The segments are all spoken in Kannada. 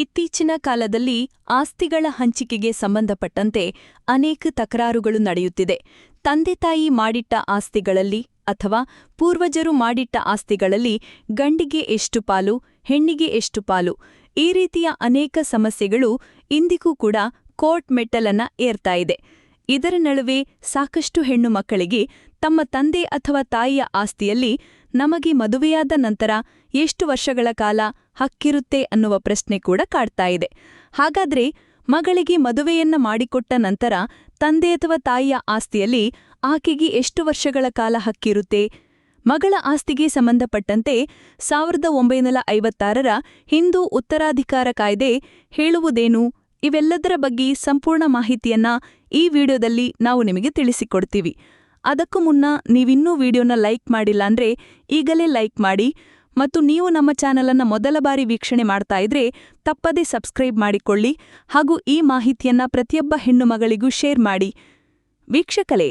ಇತ್ತೀಚಿನ ಕಾಲದಲ್ಲಿ ಆಸ್ತಿಗಳ ಹಂಚಿಕೆಗೆ ಸಂಬಂಧಪಟ್ಟಂತೆ ಅನೇಕ ತಕರಾರುಗಳು ನಡೆಯುತ್ತಿದೆ. ತಂದೆ ತಾಯಿ ಮಾಡಿಟ್ಟ ಆಸ್ತಿಗಳಲ್ಲಿ ಅಥವಾ ಪೂರ್ವಜರು ಮಾಡಿಟ್ಟ ಆಸ್ತಿಗಳಲ್ಲಿ ಗಂಡಿಗೆ ಎಷ್ಟು ಪಾಲು, ಹೆಣ್ಣಿಗೆ ಎಷ್ಟು ಪಾಲು ಈ ರೀತಿಯ ಅನೇಕ ಸಮಸ್ಯೆಗಳು ಇಂದಿಗೂ ಕೂಡ ಕೋರ್ಟ್ ಮೆಟ್ಟಲನ್ನ ಏರ್ತಾ ಇದೆ. ಇದರ ನಡುವೆ ಸಾಕಷ್ಟು ಹೆಣ್ಣು ಮಕ್ಕಳಿಗೆ ತಮ್ಮ ತಂದೆ ಅಥವಾ ತಾಯಿಯ ಆಸ್ತಿಯಲ್ಲಿ ನಮಗೆ ಮದುವೆಯಾದ ನಂತರ ಎಷ್ಟು ವರ್ಷಗಳ ಕಾಲ ಹಕ್ಕಿರುತ್ತೆ ಅನ್ನುವ ಪ್ರಶ್ನೆ ಕೂಡ ಕಾಡ್ತಾ ಇದೆ. ಹಾಗಾದ್ರೆ ಮಗಳಿಗೆ ಮದುವೆಯನ್ನ ಮಾಡಿಕೊಟ್ಟ ನಂತರ ತಂದೆ ಅಥವಾ ತಾಯಿಯ ಆಸ್ತಿಯಲ್ಲಿ ಆಕೆಗೆ ಎಷ್ಟು ವರ್ಷಗಳ ಕಾಲ ಹಕ್ಕಿರುತ್ತೆ? ಮಗಳ ಆಸ್ತಿಗೆ ಸಂಬಂಧಪಟ್ಟಂತೆ ಸಾವಿರದ ಒಂಬೈನೂರ ಐವತ್ತಾರರ ಹಿಂದೂ ಉತ್ತರಾಧಿಕಾರ ಕಾಯ್ದೆ ಹೇಳುವುದೇನು? ಇವೆಲ್ಲದರ ಬಗ್ಗೆ ಸಂಪೂರ್ಣ ಮಾಹಿತಿಯನ್ನ ಈ ವಿಡಿಯೋದಲ್ಲಿ ನಾವು ನಿಮಗೆ ತಿಳಿಸಿಕೊಡ್ತೀವಿ. ಅದಕ್ಕೂ ಮುನ್ನ ನೀವಿನ್ನೂ ವಿಡಿಯೋನ ಲೈಕ್ ಮಾಡಿಲ್ಲ ಅಂದ್ರೆ ಈಗಲೇ ಲೈಕ್ ಮಾಡಿ ಮತ್ತು ನೀವು ನಮ್ಮ ಚಾನಲನ್ನು ಮೊದಲ ಬಾರಿ ವೀಕ್ಷಣೆ ಮಾಡ್ತಾ ಇದ್ರೆ ತಪ್ಪದೇ ಸಬ್ಸ್ಕ್ರೈಬ್ ಮಾಡಿಕೊಳ್ಳಿ ಹಾಗೂ ಈ ಮಾಹಿತಿಯನ್ನ ಪ್ರತಿಯೊಬ್ಬ ಹೆಣ್ಣು ಮಗಳಿಗೂ ಶೇರ್ ಮಾಡಿ. ವೀಕ್ಷಕಲೇ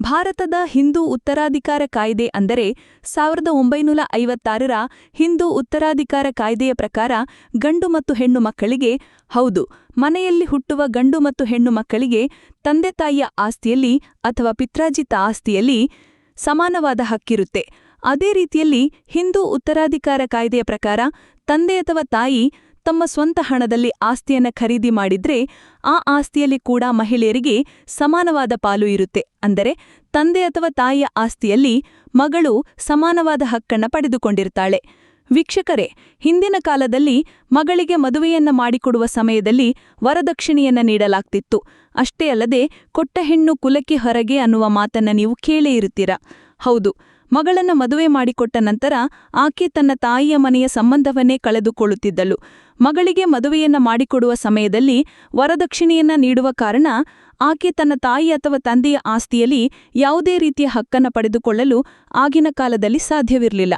ಭಾರತದ ಹಿಂದೂ ಉತ್ತರಾಧಿಕಾರ ಕಾಯ್ದೆ ಅಂದರೆ ಸಾವಿರದ ಒಂಬೈನೂರ ಐವತ್ತಾರರ ಹಿಂದೂ ಉತ್ತರಾಧಿಕಾರ ಕಾಯ್ದೆಯ ಪ್ರಕಾರ ಗಂಡು ಮತ್ತು ಹೆಣ್ಣು ಮಕ್ಕಳಿಗೆ, ಹೌದು, ಮನೆಯಲ್ಲಿ ಹುಟ್ಟುವ ಗಂಡು ಮತ್ತು ಹೆಣ್ಣು ಮಕ್ಕಳಿಗೆ ತಂದೆ ತಾಯಿಯ ಆಸ್ತಿಯಲ್ಲಿ ಅಥವಾ ಪಿತ್ರಾಜಿತ ಆಸ್ತಿಯಲ್ಲಿ ಸಮಾನವಾದ ಹಕ್ಕಿರುತ್ತೆ. ಅದೇ ರೀತಿಯಲ್ಲಿ ಹಿಂದೂ ಉತ್ತರಾಧಿಕಾರ ಕಾಯ್ದೆಯ ಪ್ರಕಾರ ತಂದೆ ಅಥವಾ ತಾಯಿ ತಮ್ಮ ಸ್ವಂತ ಹಣದಲ್ಲಿ ಆಸ್ತಿಯನ್ನ ಖರೀದಿ ಮಾಡಿದ್ರೆ ಆ ಆಸ್ತಿಯಲ್ಲಿ ಕೂಡ ಮಹಿಳೆಯರಿಗೆ ಸಮಾನವಾದ ಪಾಲು ಇರುತ್ತೆ. ಅಂದರೆ ತಂದೆ ಅಥವಾ ತಾಯಿಯ ಆಸ್ತಿಯಲ್ಲಿ ಮಗಳು ಸಮಾನವಾದ ಹಕ್ಕನ್ನ ಪಡೆದುಕೊಂಡಿರ್ತಾಳೆ. ವೀಕ್ಷಕರೇ, ಹಿಂದಿನ ಕಾಲದಲ್ಲಿ ಮಗಳಿಗೆ ಮದುವೆಯನ್ನ ಮಾಡಿಕೊಡುವ ಸಮಯದಲ್ಲಿ ವರದಕ್ಷಿಣೆಯನ್ನ ನೀಡಲಾಗ್ತಿತ್ತು. ಅಷ್ಟೇ ಅಲ್ಲದೆ ಕೊಟ್ಟ ಹೆಣ್ಣು ಕುಲಕ್ಕೆ ಹೊರಗೆ ಅನ್ನುವ ಮಾತನ್ನ ನೀವು ಕೇಳೇ ಇರುತ್ತೀರಾ. ಹೌದು ಮಗಳನ್ನ ಮದುವೆ ಮಾಡಿಕೊಟ್ಟ ನಂತರ ಆಕೆ ತನ್ನ ತಾಯಿಯ ಮನೆಯ ಸಂಬಂಧವನ್ನೇ ಕಳೆದುಕೊಳ್ಳುತ್ತಿದ್ದಳು. ಮಗಳಿಗೆ ಮದುವೆಯನ್ನ ಮಾಡಿಕೊಡುವ ಸಮಯದಲ್ಲಿ ವರದಕ್ಷಿಣೆಯನ್ನ ನೀಡುವ ಕಾರಣ ಆಕೆ ತನ್ನ ತಾಯಿ ಅಥವಾ ತಂದೆಯ ಆಸ್ತಿಯಲ್ಲಿ ಯಾವುದೇ ರೀತಿಯ ಹಕ್ಕನ್ನ ಪಡೆದುಕೊಳ್ಳಲು ಆಗಿನ ಕಾಲದಲ್ಲಿ ಸಾಧ್ಯವಿರಲಿಲ್ಲ.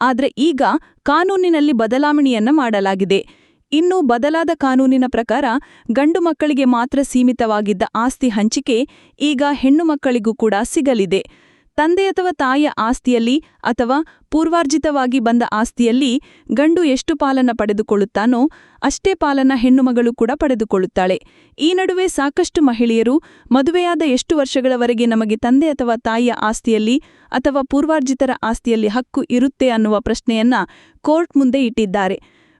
ಆದರೆ ಈಗ ಕಾನೂನಿನಲ್ಲಿ ಬದಲಾವಣೆಯನ್ನ ಮಾಡಲಾಗಿದೆ. ಇನ್ನು ಬದಲಾದ ಕಾನೂನಿನ ಪ್ರಕಾರ ಗಂಡು ಮಕ್ಕಳಿಗೆ ಮಾತ್ರ ಸೀಮಿತವಾಗಿದ್ದ ಆಸ್ತಿ ಹಂಚಿಕೆ ಈಗ ಹೆಣ್ಣು ಮಕ್ಕಳಿಗೂ ಕೂಡ ಸಿಗಲಿದೆ. ತಂದೆ ಅಥವಾ ತಾಯಿಯ ಆಸ್ತಿಯಲ್ಲಿ ಅಥವಾ ಪೂರ್ವಾರ್ಜಿತವಾಗಿ ಬಂದ ಆಸ್ತಿಯಲ್ಲಿ ಗಂಡು ಎಷ್ಟು ಪಾಲನ ಪಡೆದುಕೊಳ್ಳುತ್ತಾನೋ ಅಷ್ಟೇ ಪಾಲನ ಹೆಣ್ಣುಮಗಳು ಕೂಡ ಪಡೆದುಕೊಳ್ಳುತ್ತಾಳೆ. ಈ ನಡುವೆ ಸಾಕಷ್ಟು ಮಹಿಳೆಯರು ಮದುವೆಯಾದ ಎಷ್ಟು ವರ್ಷಗಳವರೆಗೆ ನಮಗೆ ತಂದೆ ಅಥವಾ ತಾಯಿಯ ಆಸ್ತಿಯಲ್ಲಿ ಅಥವಾ ಪೂರ್ವಾರ್ಜಿತರ ಆಸ್ತಿಯಲ್ಲಿ ಹಕ್ಕು ಇರುತ್ತೆ ಅನ್ನುವ ಪ್ರಶ್ನೆಯನ್ನ ಕೋರ್ಟ್ ಮುಂದೆ ಇಟ್ಟಿದ್ದಾರೆ.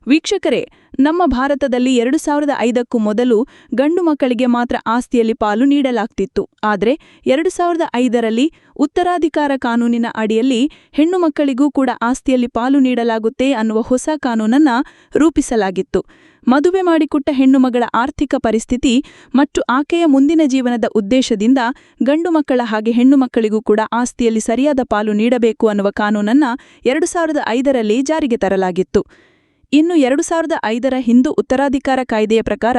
ವೀಕ್ಷಕರೇ, ನಮ್ಮ ಭಾರತದಲ್ಲಿ ಎರಡು ಸಾವಿರದ ಐದಕ್ಕೂ ಮೊದಲು ಗಂಡು ಮಕ್ಕಳಿಗೆ ಮಾತ್ರ ಆಸ್ತಿಯಲ್ಲಿ ಪಾಲು ನೀಡಲಾಗ್ತಿತ್ತು. ಆದರೆ, ಎರಡು ಸಾವಿರದ ಐದರಲ್ಲಿ ಉತ್ತರಾಧಿಕಾರ ಕಾನೂನಿನ ಅಡಿಯಲ್ಲಿ ಹೆಣ್ಣು ಮಕ್ಕಳಿಗೂ ಕೂಡ ಆಸ್ತಿಯಲ್ಲಿ ಪಾಲು ನೀಡಲಾಗುತ್ತೆ ಅನ್ನುವ ಹೊಸ ಕಾನೂನನ್ನ ರೂಪಿಸಲಾಗಿತ್ತು. ಮದುವೆ ಮಾಡಿಕೊಟ್ಟ ಹೆಣ್ಣು ಮಗಳ ಆರ್ಥಿಕ ಪರಿಸ್ಥಿತಿ ಮತ್ತು ಆಕೆಯ ಮುಂದಿನ ಜೀವನದ ಉದ್ದೇಶದಿಂದ ಗಂಡು ಮಕ್ಕಳ ಹಾಗೆ ಹೆಣ್ಣು ಮಕ್ಕಳಿಗೂ ಕೂಡ ಆಸ್ತಿಯಲ್ಲಿ ಸರಿಯಾದ ಪಾಲು ನೀಡಬೇಕು ಅನ್ನುವ ಕಾನೂನನ್ನ ಎರಡು ಸಾವಿರದ ಐದರಲ್ಲಿ ಜಾರಿಗೆ ತರಲಾಗಿತ್ತು. ಇನ್ನು ಎರಡು ಸಾವಿರದ ಐದರ ಹಿಂದೂ ಉತ್ತರಾಧಿಕಾರ ಕಾಯ್ದೆಯ ಪ್ರಕಾರ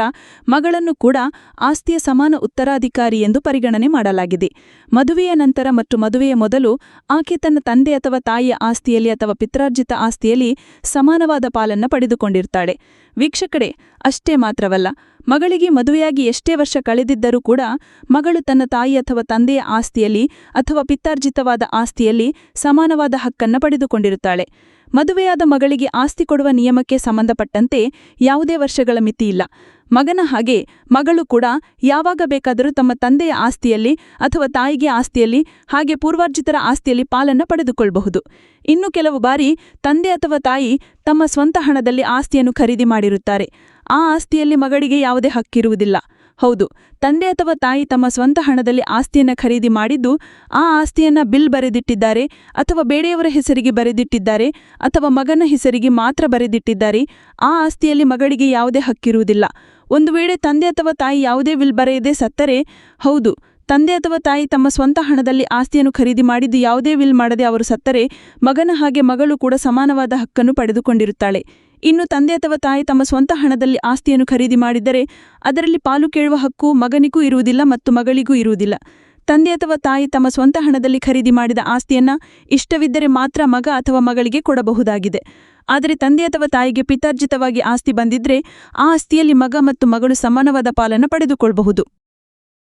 ಮಗಳನ್ನು ಕೂಡ ಆಸ್ತಿಯ ಸಮಾನ ಉತ್ತರಾಧಿಕಾರಿ ಎಂದು ಪರಿಗಣನೆ ಮಾಡಲಾಗಿದೆ. ಮದುವೆಯ ನಂತರ ಮತ್ತು ಮದುವೆಯ ಮೊದಲು ಆಕೆ ತನ್ನ ತಂದೆ ಅಥವಾ ತಾಯಿಯ ಆಸ್ತಿಯಲ್ಲಿ ಅಥವಾ ಪಿತ್ರಾರ್ಜಿತ ಆಸ್ತಿಯಲ್ಲಿ ಸಮಾನವಾದ ಪಾಲನ್ನ ಪಡೆದುಕೊಂಡಿರ್ತಾಳೆ. ವೀಕ್ಷಕಡೆ ಅಷ್ಟೇ ಮಾತ್ರವಲ್ಲ, ಮಗಳಿಗೆ ಮದುವೆಯಾಗಿ ಎಷ್ಟೇ ವರ್ಷ ಕಳೆದಿದ್ದರೂ ಕೂಡ ಮಗಳು ತನ್ನ ತಾಯಿ ಅಥವಾ ತಂದೆಯ ಆಸ್ತಿಯಲ್ಲಿ ಅಥವಾ ಪಿತ್ತಾರ್ಜಿತವಾದ ಆಸ್ತಿಯಲ್ಲಿ ಸಮಾನವಾದ ಹಕ್ಕನ್ನು ಪಡೆದುಕೊಂಡಿರುತ್ತಾಳೆ. ಮದುವೆಯಾದ ಮಗಳಿಗೆ ಆಸ್ತಿ ಕೊಡುವ ನಿಯಮಕ್ಕೆ ಸಂಬಂಧಪಟ್ಟಂತೆ ಯಾವುದೇ ವರ್ಷಗಳ ಮಿತಿಯಿಲ್ಲ ಮಗನ ಹಾಗೆ ಮಗಳು ಕೂಡ ಯಾವಾಗ ಬೇಕಾದರೂ ತಮ್ಮ ತಂದೆಯ ಆಸ್ತಿಯಲ್ಲಿ ಅಥವಾ ತಾಯಿಗೆ ಆಸ್ತಿಯಲ್ಲಿ, ಹಾಗೆ ಪೂರ್ವಾರ್ಜಿತರ ಆಸ್ತಿಯಲ್ಲಿ ಪಾಲನ್ನು ಪಡೆದುಕೊಳ್ಳಬಹುದು ಇನ್ನು ಕೆಲವು ಬಾರಿ ತಂದೆ ಅಥವಾ ತಾಯಿ ತಮ್ಮ ಸ್ವಂತ ಹಣದಲ್ಲಿ ಆಸ್ತಿಯನ್ನು ಖರೀದಿ ಮಾಡಿರುತ್ತಾರೆ. ಆ ಆಸ್ತಿಯಲ್ಲಿ ಮಗಳಿಗೆ ಯಾವುದೇ ಹಕ್ಕಿರುವುದಿಲ್ಲ. ಹೌದು, ತಂದೆ ಅಥವಾ ತಾಯಿ ತಮ್ಮ ಸ್ವಂತ ಹಣದಲ್ಲಿ ಆಸ್ತಿಯನ್ನ ಖರೀದಿ ಮಾಡಿದ್ದು, ಆ ಆಸ್ತಿಯನ್ನ ಬಿಲ್ ಬರೆದಿಟ್ಟಿದ್ದಾರೆ ಅಥವಾ ಬೇರೆಯವರ ಹೆಸರಿಗೆ ಬರೆದಿಟ್ಟಿದ್ದಾರೆ ಅಥವಾ ಮಗನ ಹೆಸರಿಗೆ ಮಾತ್ರ ಬರೆದಿಟ್ಟಿದ್ದಾರೆ, ಆ ಆಸ್ತಿಯಲ್ಲಿ ಮಗಳಿಗೆ ಯಾವುದೇ ಹಕ್ಕಿರುವುದಿಲ್ಲ. ಒಂದು ವೇಳೆ ತಂದೆ ಅಥವಾ ತಾಯಿ ಯಾವುದೇ ಬಿಲ್ ಬರೆಯದೆ ಸತ್ತರೆ, ಹೌದು ತಂದೆ ಅಥವಾ ತಾಯಿ ತಮ್ಮ ಸ್ವಂತ ಹಣದಲ್ಲಿ ಆಸ್ತಿಯನ್ನು ಖರೀದಿ ಮಾಡಿದ್ದು ಯಾವುದೇ ವಿಲ್ ಮಾಡದೆ ಅವರು ಸತ್ತರೆ ಮಗನ ಹಾಗೆ ಮಗಳು ಕೂಡ ಸಮಾನವಾದ ಹಕ್ಕನ್ನು ಪಡೆದುಕೊಂಡಿರುತ್ತಾಳೆ. ಇನ್ನು ತಂದೆ ಅಥವಾ ತಾಯಿ ತಮ್ಮ ಸ್ವಂತ ಹಣದಲ್ಲಿ ಆಸ್ತಿಯನ್ನು ಖರೀದಿ ಮಾಡಿದರೆ ಅದರಲ್ಲಿ ಪಾಲು ಕೇಳುವ ಹಕ್ಕು ಮಗನಿಗೂ ಇರುವುದಿಲ್ಲ ಮತ್ತು ಮಗಳಿಗೂ ಇರುವುದಿಲ್ಲ. ತಂದೆ ಅಥವಾ ತಾಯಿ ತಮ್ಮ ಸ್ವಂತ ಹಣದಲ್ಲಿ ಖರೀದಿ ಮಾಡಿದ ಆಸ್ತಿಯನ್ನ ಇಷ್ಟವಿದ್ದರೆ ಮಾತ್ರ ಮಗ ಅಥವಾ ಮಗಳಿಗೆ ಕೊಡಬಹುದಾಗಿದೆ. ಆದರೆ ತಂದೆ ಅಥವಾ ತಾಯಿಗೆ ಪಿತಾರ್ಜಿತವಾಗಿ ಆಸ್ತಿ ಬಂದಿದ್ರೆ ಆ ಆಸ್ತಿಯಲ್ಲಿ ಮಗ ಮತ್ತು ಮಗಳು ಸಮಾನವಾದ ಪಾಲನ್ನು ಪಡೆದುಕೊಳ್ಳಬಹುದು